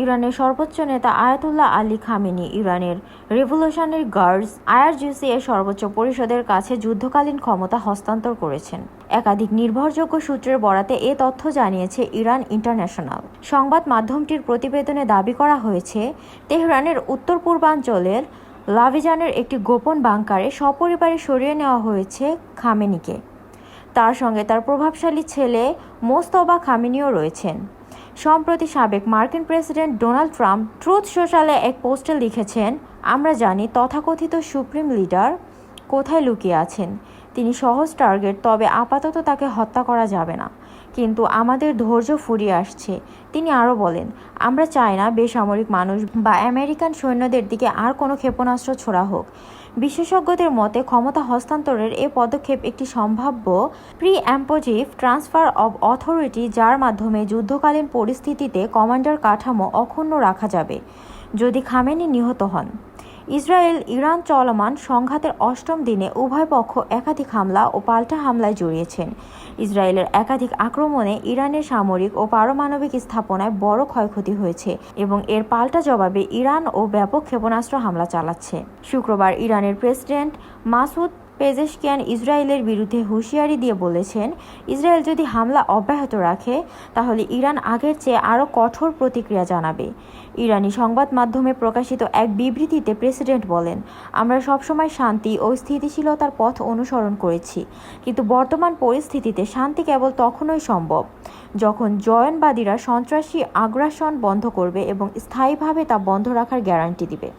ইরানের সর্বোচ্চ নেতা আয়াতুল্লাহ আলী খামেনি ইরানের রেভলিউশনারি গার্ডস আইআরজিসি এর সর্বোচ্চ পরিষদের কাছে যুদ্ধকালীন ক্ষমতা হস্তান্তর করেছেন। একাধিক নির্ভরযোগ্য সূত্রের বরাতে এ তথ্য জানিয়েছে ইরান ইন্টারন্যাশনাল। সংবাদ মাধ্যমটির প্রতিবেদনে দাবি করা হয়েছে, তেহরানের উত্তর পূর্বাঞ্চলের লাভিজানের একটি গোপন বাংকারে সপরিবারে সরিয়ে নেওয়া হয়েছে খামেনিকে। তার সঙ্গে তার প্রভাবশালী ছেলে মোস্তবা খামিনিও রয়েছেন। সম্প্রতি সাবেক মার্কিন প্রেসিডেন্ট ডোনাল্ড ট্রাম্প ট্রুথ সোশ্যালে এক পোস্টে লিখেছেন, আমরা জানি তথাকথিত সুপ্রিম লিডার কোথায় লুকিয়ে আছেন। তিনি সহজ টার্গেট, তবে আপাতত তাকে হত্যা করা যাবে না। কিন্তু আমাদের ধৈর্য ফুরিয়ে আসছে। তিনি আরও বলেন, আমরা চাই না বেসামরিক মানুষ বা আমেরিকান সৈন্যদের দিকে আর কোনো ক্ষেপণাস্ত্র ছোড়া হোক। বিশেষজ্ঞদের মতে ক্ষমতা হস্তান্তরের এ পদক্ষেপ একটি সম্ভাব্য pre emptive transfer of authority যার মাধ্যমে যুদ্ধকালীন পরিস্থিতিতে কমান্ডার কাঠামো অক্ষুণ্ণ রাখা যাবে, যদি খামেনি নিহত হন। ইসরায়েল ইরান চলমান সংঘাতের অষ্টম দিনে উভয় পক্ষ একাধিক হামলা ও পাল্টা হামলায় জড়িয়েছেন। ইসরায়েলের একাধিক আক্রমণে ইরানের সামরিক ও পারমাণবিক স্থাপনায় বড় ক্ষয়ক্ষতি হয়েছে এবং এর পাল্টা জবাবে ইরান ও ব্যাপক ক্ষেপণাস্ত্র হামলা চালাচ্ছে। শুক্রবার ইরানের প্রেসিডেন্ট মাসুদ পেজেশকিয়ান ইসরায়েলের বিরুদ্ধে হুঁশিয়ারি দিয়ে বলেছেন, ইসরায়েল যদি হামলা অব্যাহত রাখে, তাহলে ইরান আগের চেয়ে আরও কঠোর প্রতিক্রিয়া জানাবে। ইরানি সংবাদ মাধ্যমে প্রকাশিত এক বিবৃতিতে প্রেসিডেন্ট বলেন, আমরা সবসময় শান্তি ও স্থিতিশীলতার পথ অনুসরণ করেছি, কিন্তু বর্তমান পরিস্থিতিতে শান্তি কেবল তখনই সম্ভব যখন জয়নবাদীরা সন্ত্রাসী আগ্রাসন বন্ধ করবে এবং স্থায়ীভাবে তা বন্ধ রাখার গ্যারান্টি দিবে।